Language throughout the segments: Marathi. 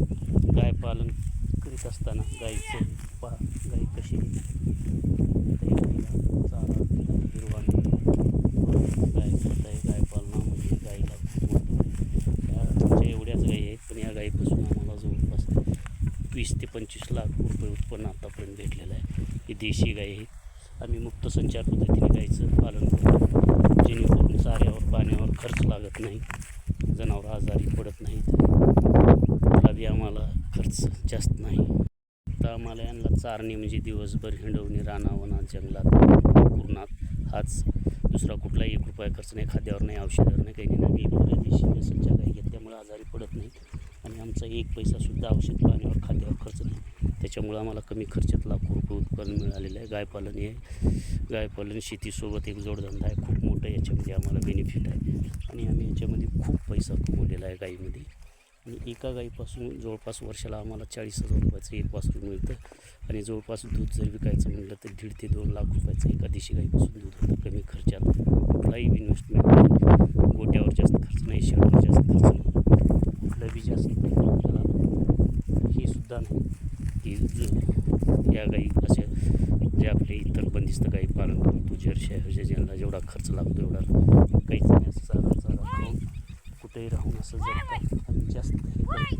गाय पालन करीत असताना गाईचं पा गाई कशी त्या चारा हिरवा गाय खत आहे गाय पालनामध्ये गाईला खूप आमच्या एवढ्याच गाई आहेत पण या गाईपासून आम्हाला जवळपास वीस ते पंचवीस लाख रुपये उत्पन्न आतापर्यंत भेटलेलं आहे. ही देशी गाय आहे. आम्ही मुक्त संचार पद्धतीने गाईचं पालन करतो. जेणेकरून चाऱ्यावर पाण्यावर खर्च लागत नाही. जनावर आजारी पडत नाहीत त्याला बी आम्हाला जास्त नाही. तर आम्हाला यांना चारणे म्हणजे दिवसभर हिंडवणे रानावनात जंगलात कुरणात हाच दुसरा कुठलाही एक रुपया खर्च नाही खाद्यावर नाही औषधावर नाही काही नाही. आम्ही काही देशी नसलच्या घेतल्यामुळे आजारी पडत नाहीत आणि आमचा एक पैसासुद्धा औषध पाण्यावर खाद्यावर खर्च नाही. त्याच्यामुळं आम्हाला कमी खर्चात लाखो रुपये उत्पन्न मिळालेलं आहे. गायपालन हे गायपालन शेतीसोबत एक जोडधंदा आहे. खूप मोठं याच्यामध्ये आम्हाला बेनिफिट आहे. आणि आम्ही याच्यामध्ये खूप पैसा कमवलेला आहे गाईमध्ये. आणि एका गाईपासून जवळपास वर्षाला आम्हाला चाळीस हजार रुपयाचं एक वासरू मिळतं. आणि जवळपास दूध जर विकायचं म्हटलं तर दीड ते दोन लाख रुपयाचं एका देशी गाईपासून दूध होतं कमी खर्चात. कुठलाही इन्व्हेस्टमेंट नाही. गोट्यावर जास्त खर्च नाही शेळावर जास्त खर्च नाही. कुठलं बी जास्त आपल्याला हे सुद्धा नाही. की या गाई असे जे आपले इतर बंदिस्त गाई पालन करतो जर्शी आहे ज्यांना जेवढा खर्च लागतो एवढा काहीच नाही असं चारा चारा खाऊन कुठेही राहून असं जास्त करत नाही.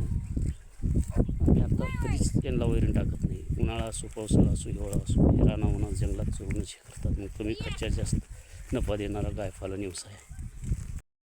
आणि आता कधीच यांना वैरण टाकत नाही. उन्हाळा असो पावसाळा असो हिवाळा असो हे रानावना जंगलात चरूनच हे करतात. मग कमी खर्चात जास्त नफा देणारा गायपालन व्यवसाय आहे.